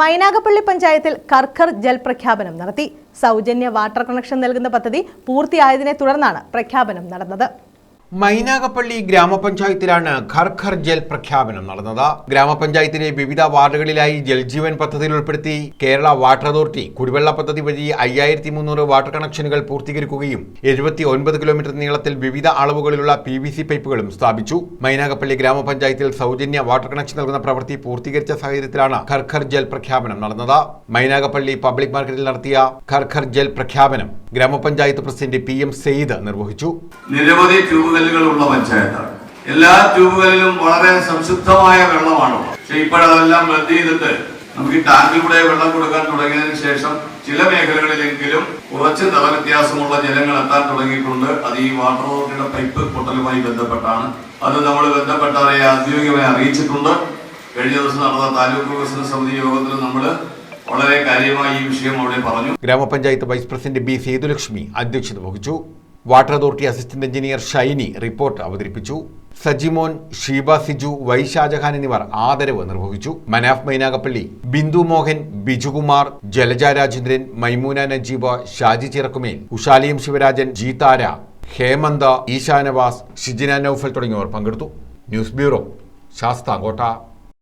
മൈനാഗപ്പള്ളി പഞ്ചായത്തിൽ കർക്കർ ജൽപ്രഖ്യാപനം നടത്തി. സൗജന്യ വാട്ടർ കണക്ഷൻ നൽകുന്ന പദ്ധതി പൂർത്തിയായതിനെ തുടർന്നാണ് പ്രഖ്യാപനം നടന്നത്. മൈനാഗപ്പള്ളി ഗ്രാമപഞ്ചായത്തിലാണ് ഖർഖർ ജൽ പ്രഖ്യാപനം നടന്നത്. ഗ്രാമപഞ്ചായത്തിലെ വിവിധ വാർഡുകളിലായി ജൽജീവൻ പദ്ധതിയിൽ ഉൾപ്പെടുത്തി കേരള വാട്ടർ അതോറിറ്റി കുടിവെള്ള പദ്ധതി വഴി അയ്യായിരത്തി മുന്നൂറ് വാട്ടർ കണക്ഷനുകൾ പൂർത്തീകരിക്കുകയും എഴുപത്തി ഒൻപത് കിലോമീറ്റർ നീളത്തിൽ വിവിധ അളവുകളിലുള്ള പി വി സി പൈപ്പുകളും സ്ഥാപിച്ചു. മൈനാഗപ്പള്ളി ഗ്രാമപഞ്ചായത്തിൽ സൗജന്യ വാട്ടർ കണക്ഷൻ നൽകുന്ന പ്രവൃത്തി പൂർത്തീകരിച്ച സാഹചര്യത്തിലാണ് ഖർഖർ ജൽ പ്രഖ്യാപനം നടന്നത്. മൈനാഗപ്പള്ളി പബ്ലിക് മാർക്കറ്റിൽ നടത്തിയ ഖർഖർ ജൽ പ്രഖ്യാപനം ഗ്രാമപഞ്ചായത്ത് പ്രസിഡന്റ് പി എം സെയ്ദ് നിർവഹിച്ചു. നിരവധി ഉള്ള പഞ്ചായത്താണ്. എല്ലാ ട്യൂബുകളിലും വളരെ സംശുദ്ധമായ വെള്ളമാണ്. ഇപ്പോഴതെല്ലാം റദ്ദ് ചെയ്തിട്ട് നമുക്ക് ടാങ്കിലൂടെ വെള്ളം കൊടുക്കാൻ തുടങ്ങിയതിനു ശേഷം ചില മേഖലകളിലെങ്കിലും കുറച്ച് തല വ്യത്യാസമുള്ള ജലങ്ങൾ എത്താൻ തുടങ്ങിയിട്ടുണ്ട്. അത് ഈ വാട്ടർ അതോറിറ്റിയുടെ പൈപ്പ് പൊട്ടലുമായി ബന്ധപ്പെട്ടാണ്. അത് നമ്മൾ ബന്ധപ്പെട്ടവരെ ഔദ്യോഗികമായി അറിയിച്ചിട്ടുണ്ട്. കഴിഞ്ഞ ദിവസം നടന്ന താലൂക്ക് വികസന സമിതി യോഗത്തിൽ നമ്മൾ വളരെ കാര്യമായി ഈ വിഷയം അവിടെ പറഞ്ഞു. ഗ്രാമപഞ്ചായത്ത് വൈസ് പ്രസിഡന്റ് ബി സേതുലക്ഷ്മി അധ്യക്ഷത വഹിച്ചു. Water authority assistant engineer Shiny report അവതരിപ്പിച്ചു. സജിമോൻ ഷീബ സിജു വൈ ഷാജഹാൻ എന്നിവർ ആദരവ് നിർവഹിച്ചു. മനാഫ് മൈനാഗപ്പള്ളി ബിന്ദു മോഹൻ ബിജുകുമാർ ജലജ രാജേന്ദ്രൻ മൈമൂന നജീബ ഷാജി ചിറക്കുമേൽ ഉഷാലിയം ശിവരാജൻ ജീതാര ഹേമന്ത ഈശാനവാസ് ഷിജിന നൌഫൽ തുടങ്ങിയവർ പങ്കെടുത്തു. News bureau Sasthamcotta.